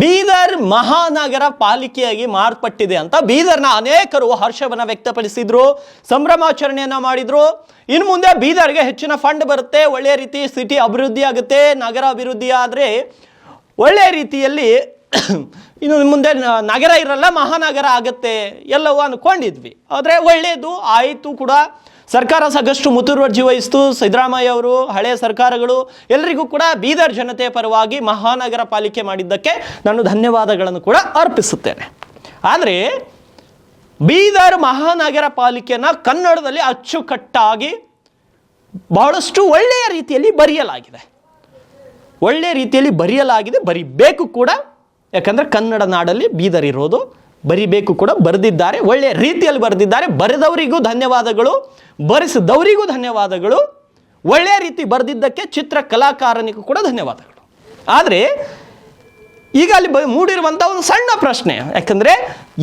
ಬೀದರ್ ಮಹಾನಗರ ಪಾಲಿಕೆಯಾಗಿ ಮಾರ್ಪಟ್ಟಿದೆ ಅಂತ ಬೀದರ್ನ ಅನೇಕರು ಹರ್ಷವನ್ನು ವ್ಯಕ್ತಪಡಿಸಿದ್ರು. ಸಂಭ್ರಮಾಚರಣೆಯನ್ನ ಮಾಡಿದ್ರು. ಇನ್ನು ಮುಂದೆ ಬೀದರ್ಗೆ ಹೆಚ್ಚಿನ ಫಂಡ್ ಬರುತ್ತೆ. ಒಳ್ಳೆಯ ರೀತಿ ಸಿಟಿ ಅಭಿವೃದ್ಧಿ ಆಗುತ್ತೆ. ನಗರ ಅಭಿವೃದ್ಧಿ ಆದರೆ ಒಳ್ಳೆಯ ರೀತಿಯಲ್ಲಿ ಇನ್ನು ಮುಂದೆ ನಗರ ಇರಲ್ಲ, ಮಹಾನಗರ ಆಗುತ್ತೆ ಎಲ್ಲವೂ ಅಂದ್ಕೊಂಡಿದ್ವಿ. ಆದರೆ ಒಳ್ಳೆಯದು ಆಯಿತು ಕೂಡ. ಸರ್ಕಾರ ಸಾಕಷ್ಟು ಮುತುವರ್ಜಿ ವಹಿಸ್ತು. ಸಿದ್ದರಾಮಯ್ಯ ಅವರು ಹಳೆಯ ಸರ್ಕಾರಗಳು ಎಲ್ಲರಿಗೂ ಕೂಡ ಬೀದರ್ ಜನತೆಯ ಪರವಾಗಿ ಮಹಾನಗರ ಪಾಲಿಕೆ ಮಾಡಿದ್ದಕ್ಕೆ ನಾನು ಧನ್ಯವಾದಗಳನ್ನು ಕೂಡ ಅರ್ಪಿಸುತ್ತೇನೆ. ಆದರೆ, ಬೀದರ್ ಮಹಾನಗರ ಪಾಲಿಕೆಯನ್ನ ಕನ್ನಡದಲ್ಲಿ ಅಚ್ಚುಕಟ್ಟಾಗಿ ಬಹಳಷ್ಟು ಒಳ್ಳೆಯ ರೀತಿಯಲ್ಲಿ ಬರೆಯಲಾಗಿದೆ. ಒಳ್ಳೆಯ ರೀತಿಯಲ್ಲಿ ಬರೆಯಲಾಗಿದೆ, ಬರಿಬೇಕು ಕೂಡ. ಯಾಕಂದರೆ ಕನ್ನಡ ನಾಡಲ್ಲಿ ಬೀದರ್ ಇರೋದು ಬರಿಬೇಕು ಕೂಡ ಬರೆದಿದ್ದಾರೆ. ಒಳ್ಳೆಯ ರೀತಿಯಲ್ಲಿ ಬರೆದಿದ್ದಾರೆ. ಬರೆದವರಿಗೂ ಧನ್ಯವಾದಗಳು. ಬರೆಸಿದವರಿಗೂ ಧನ್ಯವಾದಗಳು. ಒಳ್ಳೆಯ ರೀತಿ ಬರೆದಿದ್ದಕ್ಕೆ ಚಿತ್ರ ಕಲಾಕಾರನಿಗೂ ಕೂಡ ಧನ್ಯವಾದಗಳು. ಆದರೆ ಈಗ ಅಲ್ಲಿ ಮೂಡಿರುವಂಥ ಒಂದು ಸಣ್ಣ ಪ್ರಶ್ನೆ, ಯಾಕಂದರೆ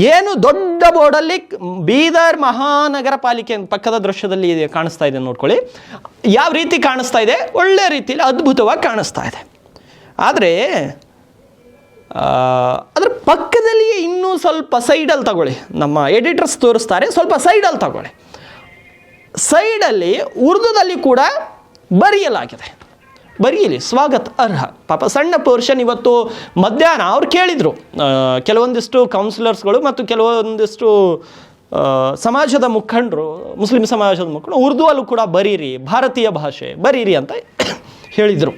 ಏನು ದೊಡ್ಡ ಬೋರ್ಡಲ್ಲಿ ಬೀದರ್ ಮಹಾನಗರ ಪಾಲಿಕೆ ಪಕ್ಕದ ದೃಶ್ಯದಲ್ಲಿ ಕಾಣಿಸ್ತಾ ಇದೆ ನೋಡ್ಕೊಳ್ಳಿ. ಯಾವ ರೀತಿ ಕಾಣಿಸ್ತಾ ಇದೆ? ಒಳ್ಳೆಯ ರೀತಿಯಲ್ಲಿ ಅದ್ಭುತವಾಗಿ ಕಾಣಿಸ್ತಾ ಇದೆ. ಆದರೆ ಅದ್ರ ಪಕ್ಕದಲ್ಲಿಯೇ ಇನ್ನೂ ಸ್ವಲ್ಪ ಸೈಡಲ್ಲಿ ತಗೊಳ್ಳಿ. ನಮ್ಮ ಎಡಿಟರ್ಸ್ ತೋರಿಸ್ತಾರೆ, ಸ್ವಲ್ಪ ಸೈಡಲ್ಲಿ ತಗೊಳ್ಳಿ. ಸೈಡಲ್ಲಿ ಉರ್ದುದಲ್ಲಿ ಕೂಡ ಬರೆಯಲಾಗಿದೆ. ಬರೀಲಿ ಸ್ವಾಗತ, ಅರ್ಹ. ಪಾಪ ಸಣ್ಣ ಪೋರ್ಷನ್ ಇವತ್ತು ಮಧ್ಯಾಹ್ನ ಅವ್ರು ಕೇಳಿದರು. ಕೆಲವೊಂದಿಷ್ಟು ಕೌನ್ಸಿಲರ್ಸ್ಗಳು ಮತ್ತು ಕೆಲವೊಂದಿಷ್ಟು ಸಮಾಜದ ಮುಖಂಡರು, ಮುಸ್ಲಿಂ ಸಮಾಜದ ಮುಖಂಡರು, ಉರ್ದುವಲ್ಲೂ ಕೂಡ ಬರೀರಿ, ಭಾರತೀಯ ಭಾಷೆ, ಬರೀರಿ ಅಂತ ಹೇಳಿದರು.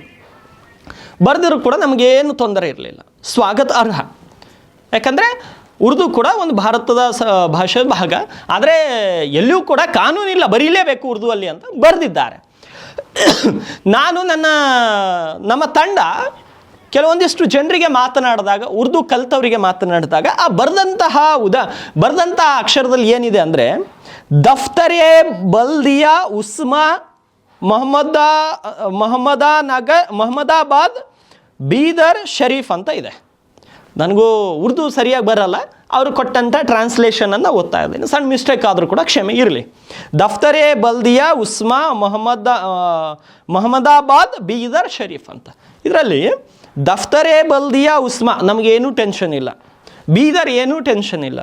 ಬರೆದರೂ ಕೂಡ ನಮಗೇನು ತೊಂದರೆ ಇರಲಿಲ್ಲ. ಸ್ವಾಗತ ಅರ್ಹ. ಯಾಕಂದರೆ ಉರ್ದು ಕೂಡ ಒಂದು ಭಾರತದ ಸ, ಭಾಷೆ ಭಾಗ. ಆದರೆ ಎಲ್ಲಿಯೂ ಕೂಡ ಕಾನೂನಿಲ್ಲ, ಬರೀಲೇಬೇಕು ಉರ್ದುವಲ್ಲಿ ಅಂತ ಬರೆದಿದ್ದಾರೆ. ನಾನು ನನ್ನ, ನಮ್ಮ ತಂಡ ಕೆಲವೊಂದಿಷ್ಟು ಜನರಿಗೆ ಮಾತನಾಡಿದಾಗ, ಉರ್ದು ಕಲ್ತವರಿಗೆ ಮಾತನಾಡಿದಾಗ, ಆ ಬರೆದಂತಹ ಉದಾ ಬರೆದಂತಹ ಅಕ್ಷರದಲ್ಲಿ ಏನಿದೆ ಅಂದರೆ, ದಫ್ತರೆ ಬಲ್ದಿಯಾ ಉಸ್ಮಾ ಮೊಹಮ್ಮದ, ಮೊಹಮ್ಮದಾ ನಗರ್ ಮೊಹಮ್ಮದಾಬಾದ್ ಬೀದರ್ ಶರೀಫ್ ಅಂತ ಇದೆ. ನನಗೂ ಉರ್ದು ಸರಿಯಾಗಿ ಬರಲ್ಲ, ಅವರು ಕೊಟ್ಟಂಥ ಟ್ರಾನ್ಸ್ಲೇಷನನ್ನು ಓದ್ತಾ ಇದ್ದೀನಿ. ಸಣ್ಣ ಮಿಸ್ಟೇಕ್ ಆದರೂ ಕೂಡ ಕ್ಷಮೆ ಇರಲಿ. ದಫ್ತರೆ ಬಲ್ದಿಯಾ ಉಸ್ಮಾ ಮೊಹಮ್ಮದ ಮೊಹಮ್ಮದಾಬಾದ್ ಬೀದರ್ ಶರೀಫ್ ಅಂತ. ಇದರಲ್ಲಿ ದಫ್ತರೆ ಬಲ್ದಿಯಾ ಉಸ್ಮಾ, ನಮಗೇನೂ ಟೆನ್ಷನ್ ಇಲ್ಲ. ಬೀದರ್ ಏನೂ ಟೆನ್ಷನ್ ಇಲ್ಲ.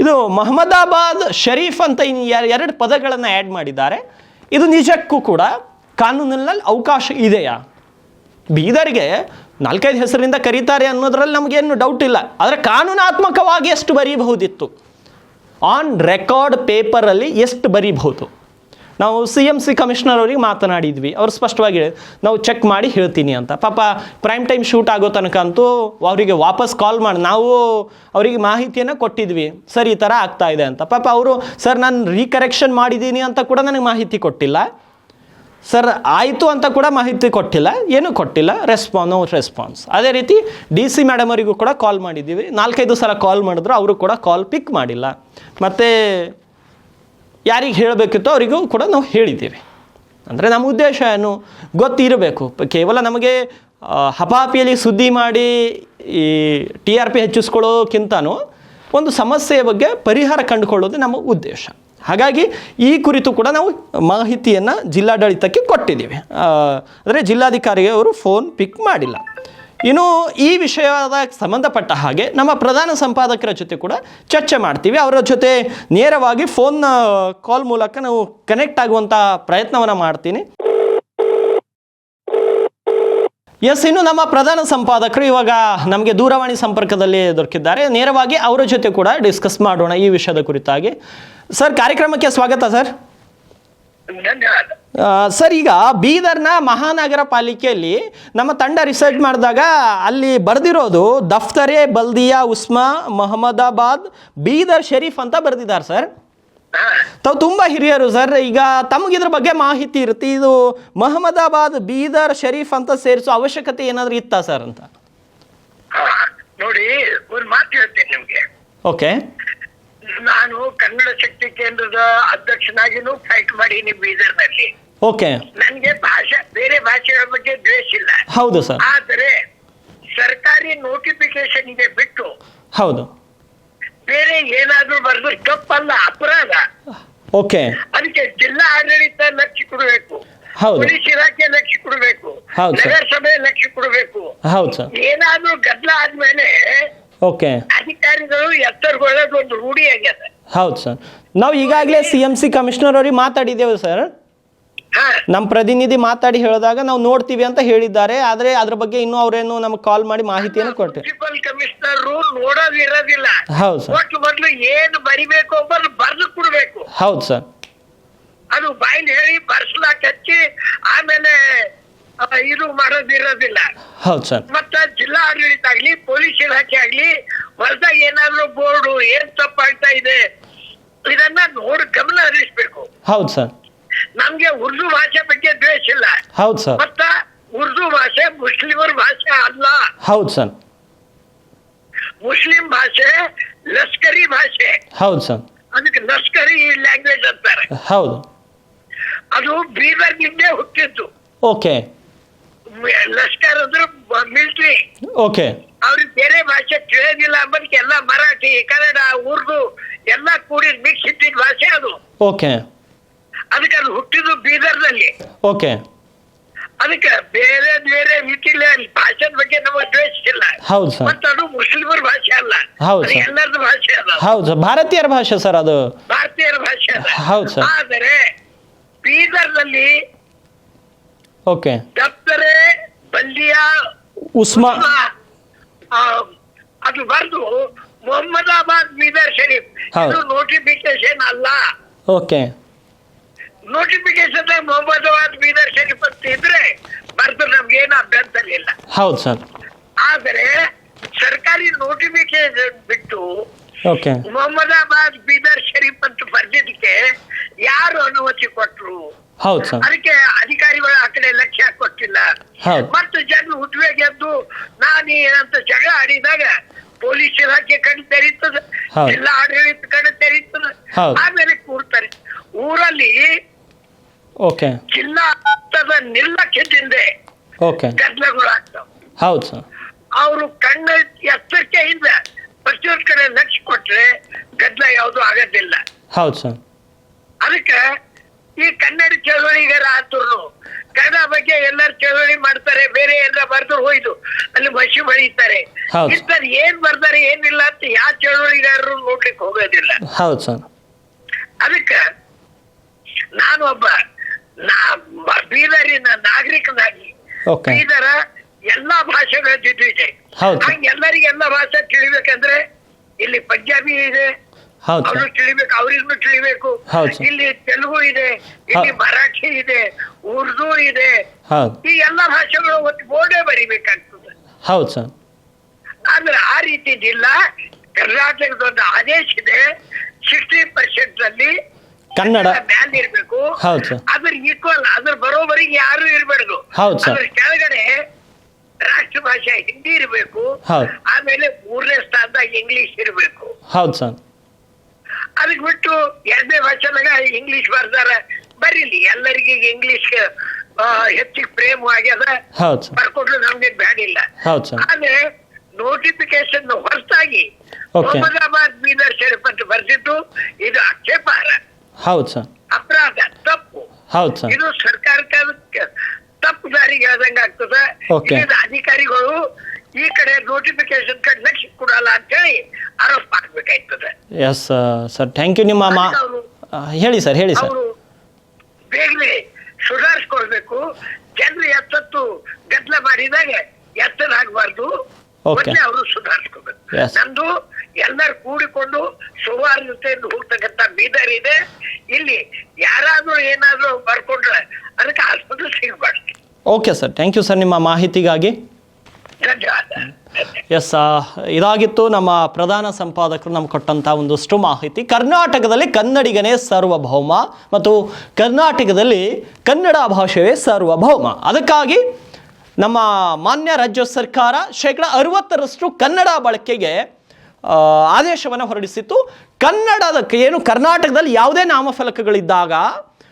ಇದು ಮೊಹಮ್ಮದಾಬಾದ್ ಶರೀಫ್ ಅಂತ ಇನ್ನು ಎರಡು ಪದಗಳನ್ನು ಆ್ಯಡ್ ಮಾಡಿದ್ದಾರೆ. ಇದು ನಿಜಕ್ಕೂ ಕೂಡ ಕಾನೂನಿನಲ್ಲಿ ಅವಕಾಶ ಇದೆಯಾ? ಬೀದರ್ಗೆ ನಾಲ್ಕೈದು ಹೆಸರಿಂದ ಕರೀತಾರೆ ಅನ್ನೋದ್ರಲ್ಲಿ ನಮಗೇನು ಡೌಟ್ ಇಲ್ಲ. ಆದರೆ ಕಾನೂನಾತ್ಮಕವಾಗಿ ಎಷ್ಟು ಬರೀಬಹುದಿತ್ತು? ಆನ್ ರೆಕಾರ್ಡ್ ಪೇಪರಲ್ಲಿ ಎಷ್ಟು ಬರೀಬಹುದು? ನಾವು ಸಿ ಎಂ ಸಿ ಕಮಿಷನರ್ ಅವರಿಗೆ ಮಾತನಾಡಿದ್ವಿ. ಅವ್ರು ಸ್ಪಷ್ಟವಾಗಿ ನಾವು ಚೆಕ್ ಮಾಡಿ ಹೇಳ್ತೀನಿ ಅಂತ. ಪಾಪ ಪ್ರೈಮ್ ಟೈಮ್ ಶೂಟ್ ಆಗೋ ತನಕ ಅಂತೂ ಅವರಿಗೆ ವಾಪಸ್ ಕಾಲ್ ಮಾಡಿ, ನಾವು ಅವರಿಗೆ ಮಾಹಿತಿಯನ್ನು ಕೊಟ್ಟಿದ್ವಿ. ಸರ್, ಈ ಥರ ಆಗ್ತಾ ಇದೆ ಅಂತ. ಪಾಪ ಅವರು, ಸರ್, ನಾನು ರೀಕರೆಕ್ಷನ್ ಮಾಡಿದ್ದೀನಿ ಅಂತ ಕೂಡ ನನಗೆ ಮಾಹಿತಿ ಕೊಟ್ಟಿಲ್ಲ. ಸರ್, ಆಯಿತು ಅಂತ ಕೂಡ ಮಾಹಿತಿ ಕೊಟ್ಟಿಲ್ಲ. ಏನೂ ಕೊಟ್ಟಿಲ್ಲ. ರೆಸ್ಪಾನ್ ರೆಸ್ಪಾನ್ಸ್ ಅದೇ ರೀತಿ ಡಿ ಸಿ ಮೇಡಮ್ ಅವರಿಗೂ ಕೂಡ ಕಾಲ್ ಮಾಡಿದ್ದೀವಿ. ನಾಲ್ಕೈದು ಸಲ ಕಾಲ್ ಮಾಡಿದ್ರು. ಅವರು ಕೂಡ ಕಾಲ್ ಪಿಕ್ ಮಾಡಿಲ್ಲ. ಮತ್ತು ಯಾರಿಗೆ ಹೇಳಬೇಕಿತ್ತು ಅವರಿಗೂ ಕೂಡ ನಾವು ಹೇಳಿದ್ದೀವಿ. ಅಂದರೆ ನಮ್ಮ ಉದ್ದೇಶ ಏನು? ಗೊತ್ತಿರಬೇಕು. ಕೇವಲ ನಮಗೆ ಹಪಾಪಿಯಲ್ಲಿ ಸುದ್ದಿ ಮಾಡಿ ಈ ಟಿ ಆರ್ ಪಿ ಹೆಚ್ಚಿಸ್ಕೊಳ್ಳೋಕ್ಕಿಂತನೂ ಒಂದು ಸಮಸ್ಯೆಯ ಬಗ್ಗೆ ಪರಿಹಾರ ಕಂಡುಕೊಳ್ಳೋದು ನಮ್ಮ ಉದ್ದೇಶ. ಹಾಗಾಗಿ ಈ ಕುರಿತು ಕೂಡ ನಾವು ಮಾಹಿತಿಯನ್ನು ಜಿಲ್ಲಾಡಳಿತಕ್ಕೆ ಕೊಟ್ಟಿದ್ದೀವಿ. ಅಂದರೆ ಜಿಲ್ಲಾಧಿಕಾರಿಗೆ ಅವರು ಫೋನ್ ಪಿಕ್ ಮಾಡಿಲ್ಲ. ಇನ್ನು ಈ ವಿಷಯದ ಸಂಬಂಧಪಟ್ಟ ಹಾಗೆ ನಮ್ಮ ಪ್ರಧಾನ ಸಂಪಾದಕರ ಜೊತೆ ಕೂಡ ಚರ್ಚೆ ಮಾಡ್ತೀವಿ. ಅವರ ಜೊತೆ ನೇರವಾಗಿ ಫೋನ್ ಕಾಲ್ ಮೂಲಕ ನಾವು ಕನೆಕ್ಟ್ ಆಗುವಂಥ ಪ್ರಯತ್ನವನ್ನು ಮಾಡ್ತೀನಿ. ಎಸ್ ಇನ್ನು ನಮ್ಮ ಪ್ರಧಾನ ಸಂಪಾದಕರು ಇವಾಗ ನಮಗೆ ದೂರವಾಣಿ ಸಂಪರ್ಕದಲ್ಲಿ ದೊರಕಿದ್ದಾರೆ. ನೇರವಾಗಿ ಅವರ ಜೊತೆ ಕೂಡ ಡಿಸ್ಕಸ್ ಮಾಡೋಣ ಈ ವಿಷಯದ ಕುರಿತಾಗಿ. ಸರ್ ಕಾರ್ಯಕ್ರಮಕ್ಕೆ ಸ್ವಾಗತ ಸರ್ ಧನ್ಯವಾದ. ಸರ್ ಈಗ ಬೀದರ್ನ ಮಹಾನಗರ ಪಾಲಿಕೆಯಲ್ಲಿ ನಮ್ಮ ತಂಡ ರಿಸರ್ಚ್ ಮಾಡಿದಾಗ ಅಲ್ಲಿ ಬರೆದಿರೋದು ದಫ್ತರೆ ಬಲ್ದಿಯಾ ಉಸ್ಮಾ ಮೊಹಮ್ಮದಾಬಾದ್ ಬೀದರ್ ಶರೀಫ್ ಅಂತ ಬರೆದಿದ್ದಾರೆ ಸರ್ ತಾವು ತುಂಬಾ ಹಿರಿಯರು ಸರ್. ಈಗ ತಮಗಿದ್ರ ಬಗ್ಗೆ ಮಾಹಿತಿ ಇರುತ್ತೆ. ಇದು ಮೊಹಮ್ಮದಾಬಾದ್ ಬೀದರ್ ಶರೀಫ್ ಅಂತ ಸೇರಿಸೋ ಅವಶ್ಯಕತೆ ಏನಾದ್ರೂ ಇತ್ತಾ ಸರ್ ಅಂತ? ನೋಡಿ ಒಂದು ಮಾತು ಹೇಳ್ತೇನೆ ನಿಮ್ಗೆ. ಓಕೆ. ನಾನು ಕನ್ನಡ ಶಕ್ತಿ ಕೇಂದ್ರದ ಅಧ್ಯಕ್ಷನಾಗಿನೂ ಫೈಟ್ ಮಾಡೀನಿ ಬೀದರ್ನಲ್ಲಿ. ಓಕೆ. ನನ್ಗೆ ಭಾಷೆ ಬೇರೆ ಭಾಷೆಗಳ ಬಗ್ಗೆ ದ್ವೇಷ ಇಲ್ಲ. ಹೌದು ಸರ್. ಆದರೆ ಸರ್ಕಾರಿ ನೋಟಿಫಿಕೇಶನ್ಗೆ ಬಿಟ್ಟು ಹೌದು. ಬರೆದು ತಪ್ಪಲ್ಲ ಅಪರಾಧ. ಓಕೆ. ಅದಕ್ಕೆ ಜಿಲ್ಲಾ ಆಡಳಿತ ಲಕ್ಷ ಕೊಡಬೇಕು. ಹೌದು. ಪೊಲೀಸ್ ಇಲಾಖೆ ಲಕ್ಷ ಕೊಡಬೇಕು. ಹೌದು ಸರ್. ನಗರಸಭೆ ಲಕ್ಷ ಕೊಡಬೇಕು. ಹೌದು ಸರ್. ಏನಾದ್ರೂ ಗದ್ದಲ ಆದ್ಮೇಲೆ ಓಕೆ. ಅಧಿಕಾರಿಗಳು ಎತ್ತರಗೊಳ್ಳೋದು ಒಂದು ರೂಢಿ ಆಗ್ಯದ ಹೌದು ಸರ್. ನಾವು ಈಗಾಗಲೇ ಸಿ ಎಂ ಸಿ ಕಮಿಷನರ್ ಅವ್ರಿಗೆ ಮಾತಾಡಿದ್ದೇವೆ ಸರ್. ನಮ್ಮ ಪ್ರತಿನಿಧಿ ಮಾತಾಡಿ ಹೇಳಿದಾಗ ನಾವು ನೋಡ್ತೀವಿ ಅಂತ ಹೇಳಿದ್ದಾರೆ. ಆದರೆ ಅದ್ರ ಬಗ್ಗೆ ಇನ್ನೂ ಅವರೇನು ನಮಗೆ ಕಾಲ್ ಮಾಡಿ ಮಾಹಿತಿಯನ್ನು ಕೊಟ್ಟೆ ಮುನ್ಸಿಪಲ್ ಕಮಿಷನರ್ ನೋಡೋದು ಇರೋದಿಲ್ಲ. ಹೌದು ಸರ್. ಮೊದಲು ಏನು ಬರಿಬೇಕು ಅಂಬದು ಬರ್ದು ಕೊಡ್ಬೇಕು. ಹೌದು ಸರ್. ಅದು ಬಾಯಿಲಿ ಹೇಳಿ ಬರ್ಸ್ಲಾಕ್ ಹಚ್ಚಿ ಆಮೇಲೆ ಆ, ಇದು ಮಾಡೋದಿರೋದಿಲ್ಲ ಹೌದು ಸರ್. ಮತ್ತ ಜಿಲ್ಲಾ ಆಡಳಿತ ಆಗ್ಲಿ ಪೊಲೀಸ್ ಇಲಾಖೆ ಆಗ್ಲಿ ಹೊಸದಾಗಿ ಏನಾದ್ರು ಬೋರ್ಡು ಏನ್ ತಪ್ಪಾಗ್ತಾ ಇದೆ ಇದನ್ನ ನೋಡಿ ಗಮನ ಹರಿಸ್ಬೇಕು. ಹೌದು ಸರ್. ನಮ್ಗೆ ಉರ್ದು ಭಾಷೆ ಬಗ್ಗೆ ದ್ವೇಷ ಇಲ್ಲ. ಹೌದು ಸರ್. ಮತ್ತ ಉರ್ದು ಭಾಷೆ ಮುಸ್ಲಿಮರ ಭಾಷೆ ಅಲ್ಲ. ಹೌದು ಸರ್. ಮುಸ್ಲಿಂ ಭಾಷೆ ಲಷ್ಕರಿ ಭಾಷೆ. ಹೌದು ಸರ್. ಅದಕ್ಕೆ ಲಷ್ಕರಿ ಲ್ಯಾಂಗ್ವೇಜ್ ಅಂತಾರೆ. ಹೌದು. ಅದು ಬೀದರ್ನಿಂದೇ ಹುಟ್ಟಿದ್ದು. ಓಕೆ. ಮ- ಲಷ್ಕರ್ ಅಂದ್ರೆ ಮಿಲಿಟರಿ. ಓಕೆ. ಅವ್ರಿಗೆ ಬೇರೆ ಭಾಷೆ ತಿಳಿಯೋದಿಲ್ಲ ಅಂಬದಕ್ಕೆ ಎಲ್ಲ ಮರಾಠಿ ಕನ್ನಡ ಉರ್ದು ಎಲ್ಲ ಕೂಡಿ ಮಿಕ್ಸ್ ಇದ್ದಿದ್ದ ಭಾಷೆ ಅದು. ಓಕೆ. ಅದು ಹುಟ್ಟಿದ್ದು ಬೀದರ್ನಲ್ಲಿ. ಓಕೆ. ಅದಕ್ಕೆ ಬೇರೆ ಬೇರೆ ರೀತಿಲಿ ಅಲ್ಲಿ ಭಾಷೆ ಬಗ್ಗೆ ನಮಗೆ ದ್ವೇಷ ಇಲ್ಲ ಹೌದು ಸರ್. ಮತ್ತೆ ಅದು ಮುಸ್ಲಿಮರ ಭಾಷೆ ಅಲ್ಲ. ಹೌದು ಅದು ಸರ್. ಎಲ್ಲರದ್ದು ಭಾಷೆ ಅಲ್ಲ ಹೌದು ಸರ್. ಭಾರತೀಯರ ಭಾಷೆ ಸರ್ ಅದು. ಭಾರತೀಯರ ಭಾಷೆ ಅದ. ಹೌದು ಸರ್. ಆದರೆ ಬೀದರ್ನಲ್ಲಿ ಓಕೆ. ದಪ್ತರೆ ಬಲ್ಲಿಯ ಉಸ್ಮಾ. ಆ, ಅದು ಬರ್ದು ಮೊಹಮ್ಮದಾಬಾದ್ ಬೀದರ್ ಶರೀಫ್. ಹೌದು. ಇದು ನೋಟಿಫಿಕೇಶನ್ ಅಲ್ಲ. ಓಕೆ. ನೋಟಿಫಿಕೇಶನ್ ಮೊಹಮ್ಮದಾಬಾದ್ ಬೀದರ್ ಶರೀಫ್ ಅಂತ ಇದ್ರೆ ಬರ್ದು ಏನು ಅಭ್ಯಂತರ ಇಲ್ಲ. ಹೌದು ಸರ್. ಆದರೆ ಸರ್ಕಾರಿ ನೋಟಿಫಿಕೇಶನ್ ಬಿಟ್ಟು ಓಕೆ. ಮೊಹಮ್ಮದಾಬಾದ್ ಬೀದರ್ ಶರೀಫ್ ಅಂತ ಬರ್ದಿದ್ದಕ್ಕೆ ಯಾರು ಅನುಮತಿ ಕೊಟ್ರು? ಹೌದು ಸರ್. ಅದಕ್ಕೆ ಅಧಿಕಾರಿಗಳು ಆ ಕಡೆ ಲಕ್ಷ್ಯ ಕೊಟ್ಟಿಲ್ಲ. ಹೌದು. ಮತ್ತು ಜನ ಹುಟ್ಟುವೆ ಗೆದ್ದು ನಾನು ಏನಂತ ಜಗಳ ಆಡಿದಾಗ ಪೊಲೀಸ್ ಇಲಾಖೆ ಕಣ್ಣು ತೆರೀತದ. ಹೌದು. ಜಿಲ್ಲಾ ಆಡಳಿತ ಕಣ್ಣು ತೆರೀತದ. ಹೌದು. ಆಮೇಲೆ ಕೂರ್ತಾರೆ. ಊರಲ್ಲಿ ಓಕೆ ಚಿನ್ನ ನಿರ್ಲಕ್ಷ್ಯದಿಂದ ಓಕೆ ಹೌದು. ಸರ್ ಅವರು ಕಣ್ಣು ಎತ್ತಕ್ಕೆ ಇಲ್ಲ ಪ್ರತಿಯೊಂದು ಕಡೆ ಲಕ್ಷ ಕೊಟ್ರೆ ಗದ್ದಲ ಯಾವುದು ಆಗೋದಿಲ್ಲ. ಹೌದು ಸರ್ ಅದಕ್ಕೆ ಈ ಕನ್ನಡ ಚಳವಳಿಗರ ಆತುರ್ನು ಕನ್ನಡ ಬಗ್ಗೆ ಎಲ್ಲರೂ ಚಳವಳಿ ಮಾಡ್ತಾರೆ ಬೇರೆ ಎಲ್ಲ ಬರ್ದು ಹೋಯ್ದು ಅಲ್ಲಿ ಮಸಿ ಬಳಿತಾರೆ. ಹೌದು. ಇಂಥದ್ದು ಏನ್ ಬರ್ತಾರೆ ಏನಿಲ್ಲ ಅಂತ ಯಾವ ಚಳವಳಿಗಾರರು ನೋಡ್ಲಿಕ್ಕೆ ಹೋಗೋದಿಲ್ಲ. ಹೌದು ಸರ್ ಅದಕ್ಕೆ ನಾನು ಒಬ್ಬ ಬೀದರಿನ ನಾಗರಿಕನಾಗಿ. ಬೀದರ ಎಲ್ಲಾ ಭಾಷೆಗಳ ಇದೆ. ಹೌದು. ಹಂಗ ಎಲ್ಲರಿಗೆ ಎಲ್ಲ ಭಾಷೆ ತಿಳಿಬೇಕಂದ್ರೆ ಇಲ್ಲಿ ಪಂಜಾಬಿ ಇದೆ. ಅವರು ತಿಳಿಬೇಕು ಅವ್ರಿಗೂ ತಿಳಿಬೇಕು. ಇಲ್ಲಿ ತೆಲುಗು ಇದೆ ಇಲ್ಲಿ ಮರಾಠಿ ಇದೆ ಉರ್ದು ಇದೆ. ಈ ಎಲ್ಲ ಭಾಷೆಗಳು ಒಂದು ಬೋರ್ಡೇ ಬರಿಬೇಕಾಗ್ತದೆ. ಹೌದು ಸರ್. ಆದ್ರೆ ಆ ರೀತಿದಿಲ್ಲ ಕರ್ನಾಟಕದ ಒಂದು ಆದೇಶ ಇದೆ. ಸಿಕ್ಸ್ಟಿ ಪರ್ಸೆಂಟ್ ಅಲ್ಲಿ ಕನ್ನಡ. ಮ್ಯಾಲ್ ಇರ್ಬೇಕು ಹೌದು ಸರ್. ಅದ್ರ ಈಕ್ವಲ್ ಅದ್ರ ಬರೋಬರಿಗೆ ಯಾರು ಇರಬಾರ್ದು. ಹೌದು ಸರ್. ಅದ್ರ ಕೆಳಗಡೆ ರಾಷ್ಟ್ರ ಭಾಷೆ ಹಿಂದಿ ಇರಬೇಕು ಹೌದು. ಆಮೇಲೆ ಮೂರನೇ ಸ್ಥಾನದಾಗ ಇಂಗ್ಲಿಷ್ ಇರಬೇಕು. ಹೌದು ಸರ್. ಅದಕ್ಕೆ ಬಿಟ್ಟು ಎರಡನೇ ಭಾಷೆನಾಗ ಇಂಗ್ಲಿಷ್ ಬರ್ದಾರ. ಬರೀಲಿ ಎಲ್ಲರಿಗೆ ಇಂಗ್ಲಿಷ್ ಹೆಚ್ಚಿಗೆ ಪ್ರೇಮ ಆಗ್ಯದ ಹೌದು ಸರ್. ಬರ್ಕೊಂಡ್ರು ನಮ್ಗೆ ಬ್ಯಾಡಿಲ್ಲ ಹೌದು ಸರ್. ಆದ್ರೆ ನೋಟಿಫಿಕೇಶನ್ ಹೊರತಾಗಿ Okay. ಮೊಹಮ್ಮದಾಬಾದ್ ಬೀದರ್ ಶರೀಫ್ ಅಂತ ಬರ್ತಿದ್ದು ಇದು ಆಕ್ಷೇಪಾರ್ಹ. ಹೌದು ಸರ್. ಅಪರಾಧ ತಪ್ಪು. ಹೌದು ಸರ್. ಇದು ಸರ್ಕಾರಕ್ಕೆ ಅದಕ್ಕೆ ತಪ್ಪು ದಾರಿಗೆ ಹೇಳ್ದಂಗೆ ಆಗ್ತದ. ಓಕೆ ಅಧಿಕಾರಿಗಳು ಈ ಕಡೆ ನೋಟಿಫಿಕೇಶನ್ ಕಡೆ ಲಕ್ಷ ಕೊಡಲ್ಲ ಅಂತ ಹೇಳಿ ಆರೋಪ ಮಾಡ್ಬೇಕಾಯ್ತದೆ ಎಸ್ ಸರ್ ಥ್ಯಾಂಕ್ ಯು ನಿಮ್ಮ ಮಾ ಹೇಳಿ ಸರ್ ಹೇಳಿ ಸರ್. ಅವರು ಬೇಗನೆ ಸುಧಾರಿಸ್ಕೊಳ್ಬೇಕು. ಜನರು ಎತ್ತತ್ತು ಗದ್ದಲ ಮಾಡಿದಾಗ ಎತ್ತಲಾಗಬಾರ್ದು. ಓಕೆ ಅವರು ಸುಧಾರಿಸ್ಕೋಬೇಕು Yes. ಎಲ್ಲರೂ ಕೂಡಿಕೊಂಡು ಸುವಾರ್ಯತೆಯನ್ನು ಹೋಗ್ತಕ್ಕಂಥ ಬೀದರ್ ಇದೆ. ಇಲ್ಲಿ ಯಾರಾದ್ರೂ ಏನಾದ್ರೂ ಬರ್ಕೊಂಡ್ರೆ ಅದಕ್ಕೆ ಆಸ್ಪತ್ರೆ ಸಿಗಬಾರ್ದು okay sir thank you sir ನಿಮ್ಮ ಮಾಹಿತಿಗಾಗಿ. ಎಸ್ ಇದಾಗಿತ್ತು ನಮ್ಮ ಪ್ರಧಾನ ಸಂಪಾದಕರು ನಮ್ಗೆ ಕೊಟ್ಟಂಥ ಒಂದಷ್ಟು ಮಾಹಿತಿ. ಕರ್ನಾಟಕದಲ್ಲಿ ಕನ್ನಡಿಗನೇ ಸಾರ್ವಭೌಮ ಮತ್ತು ಕರ್ನಾಟಕದಲ್ಲಿ ಕನ್ನಡ ಭಾಷೆಯೇ ಸಾರ್ವಭೌಮ. ಅದಕ್ಕಾಗಿ ನಮ್ಮ ಮಾನ್ಯ ರಾಜ್ಯ ಸರ್ಕಾರ ಶೇಕಡ ಅರವತ್ತರಷ್ಟು ಕನ್ನಡ ಬಳಕೆಗೆ ಆದೇಶವನ್ನು ಹೊರಡಿಸಿತ್ತು. ಕನ್ನಡದ ಏನು ಕರ್ನಾಟಕದಲ್ಲಿ ಯಾವುದೇ ನಾಮಫಲಕಗಳಿದ್ದಾಗ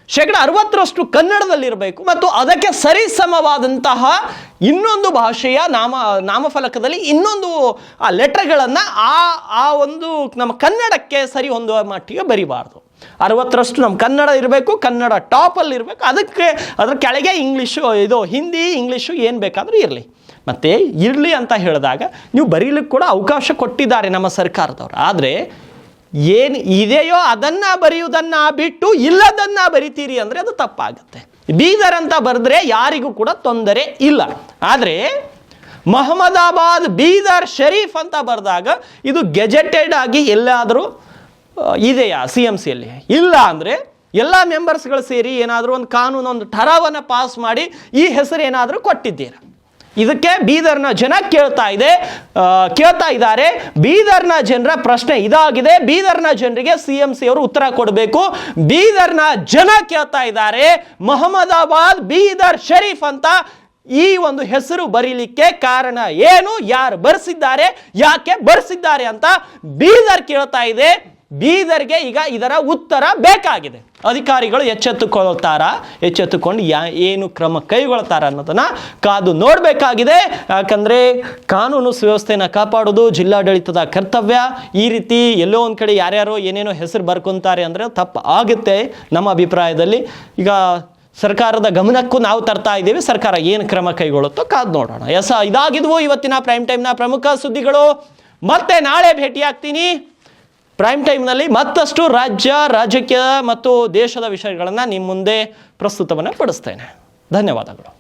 ಶೇಕಡ ಅರವತ್ತರಷ್ಟು ಕನ್ನಡದಲ್ಲಿರಬೇಕು ಮತ್ತು ಅದಕ್ಕೆ ಸರಿಸಮವಾದಂತಹ ಇನ್ನೊಂದು ಭಾಷೆಯ ನಾಮ, ನಾಮಫಲಕದಲ್ಲಿ ಇನ್ನೊಂದು, ಆ, ಲೆಟರ್ಗಳನ್ನು ಆ ಆ ಒಂದು ನಮ್ಮ ಕನ್ನಡಕ್ಕೆ ಸರಿ ಹೊಂದುವ ಮಟ್ಟಿಗೆ ಬರಿಬಾರ್ದು. ಅರವತ್ತರಷ್ಟು ನಮ್ಮ ಕನ್ನಡ ಇರಬೇಕು, ಕನ್ನಡ ಟಾಪಲ್ಲಿ ಇರಬೇಕು ಅದಕ್ಕೆ, ಅದರ ಕೆಳಗೆ ಇಂಗ್ಲೀಷು, ಇದು ಹಿಂದಿ, ಇಂಗ್ಲೀಷು ಏನು ಬೇಕಾದರೂ ಇರಲಿ. ಮತ್ತು ಇರಲಿ ಅಂತ ಹೇಳಿದಾಗ ನೀವು ಬರೀಲಿಕ್ಕೆ ಕೂಡ ಅವಕಾಶ ಕೊಟ್ಟಿದ್ದಾರೆ ನಮ್ಮ ಸರ್ಕಾರದವರು. ಆದರೆ ಏನು ಇದೆಯೋ ಅದನ್ನು ಬರೆಯುವುದನ್ನು ಬಿಟ್ಟು ಇಲ್ಲದನ್ನು ಬರಿತೀರಿ ಅಂದರೆ ಅದು ತಪ್ಪಾಗುತ್ತೆ. ಬೀದರ್ ಅಂತ ಬರೆದ್ರೆ ಯಾರಿಗೂ ಕೂಡ ತೊಂದರೆ ಇಲ್ಲ. ಆದರೆ ಮಹಮ್ಮದಾಬಾದ್ ಬೀದರ್ ಶರೀಫ್ ಅಂತ ಬರೆದಾಗ ಇದು ಗೆಜೆಟೆಡ್ ಆಗಿ ಎಲ್ಲಾದರೂ ಇದೆಯಾ ಸಿ ಎಂ ಸಿಯಲ್ಲಿ? ಇಲ್ಲ ಅಂದರೆ ಎಲ್ಲ ಮೆಂಬರ್ಸ್ಗಳು ಸೇರಿ ಏನಾದರೂ ಒಂದು ಕಾನೂನು ಒಂದು ಠರಾವನ್ನು ಪಾಸ್ ಮಾಡಿ ಈ ಹೆಸರು ಏನಾದರೂ ಕೊಟ್ಟಿದ್ದೀರಾ? ಇದಕ್ಕೆ ಬೀದರ್ನ ಜನ ಕೇಳ್ತಾ ಇದೆ ಕೇಳ್ತಾ ಇದ್ದಾರೆ. ಬೀದರ್ನ ಜನರ ಪ್ರಶ್ನೆ ಇದಾಗಿದೆ. ಬೀದರ್ನ ಜನರಿಗೆ ಸಿ ಎಂ ಸಿ ಅವರು ಉತ್ತರ ಕೊಡಬೇಕು. ಬೀದರ್ನ ಜನ ಕೇಳ್ತಾ ಇದ್ದಾರೆ, ಮೊಹಮ್ಮದಾಬಾದ್, ಬೀದರ್ ಶರೀಫ್ ಅಂತ ಈ ಒಂದು ಹೆಸರು ಬರೀಲಿಕ್ಕೆ ಕಾರಣ ಏನು? ಯಾರು ಬರೆಸಿದ್ದಾರೆ? ಯಾಕೆ ಬರೆಸಿದ್ದಾರೆ ಅಂತ ಬೀದರ್ ಕೇಳ್ತಾ ಇದೆ. ಬೀದರ್ಗೆ ಈಗ ಇದರ ಉತ್ತರ ಬೇಕಾಗಿದೆ. ಅಧಿಕಾರಿಗಳು ಎಚ್ಚೆತ್ತುಕೊಳ್ತಾರಾ ಎಚ್ಚೆತ್ತುಕೊಂಡು ಯಾ, ಏನು ಕ್ರಮ ಕೈಗೊಳ್ತಾರ ಅನ್ನೋದನ್ನ ಕಾದು ನೋಡಬೇಕಾಗಿದೆ. ಯಾಕಂದರೆ ಕಾನೂನು ಸುವ್ಯವಸ್ಥೆಯನ್ನು ಕಾಪಾಡೋದು ಜಿಲ್ಲಾಡಳಿತದ ಕರ್ತವ್ಯ. ಈ ರೀತಿ ಎಲ್ಲೋ ಒಂದು ಕಡೆ ಯಾರ್ಯಾರೋ ಏನೇನೋ ಹೆಸರು ಬರ್ಕೊಂತಾರೆ ಅಂದರೆ ತಪ್ಪು ಆಗುತ್ತೆ ನಮ್ಮ ಅಭಿಪ್ರಾಯದಲ್ಲಿ. ಈಗ ಸರ್ಕಾರದ ಗಮನಕ್ಕೂ ನಾವು ತರ್ತಾ ಇದ್ದೀವಿ. ಸರ್ಕಾರ ಏನು ಕ್ರಮ ಕೈಗೊಳ್ಳುತ್ತೋ ಕಾದು ನೋಡೋಣ. ಎಸ್, ಇದಾಗಿದ್ವು ಇವತ್ತಿನ ಪ್ರೈಮ್ ಟೈಮ್ನ ಪ್ರಮುಖ ಸುದ್ದಿಗಳು. ಮತ್ತೆ ನಾಳೆ ಭೇಟಿಯಾಗ್ತೀನಿ. ಪ್ರೈಮ್ ಟೈಮ್ನಲ್ಲಿ ಮತ್ತಷ್ಟು ರಾಜ್ಯ ರಾಜಕೀಯ ಮತ್ತು ದೇಶದ ವಿಷಯಗಳನ್ನು ನಿಮ್ಮ ಮುಂದೆ ಪ್ರಸ್ತುತವನ್ನು ಪಡಿಸ್ತೇನೆ ಧನ್ಯವಾದಗಳು.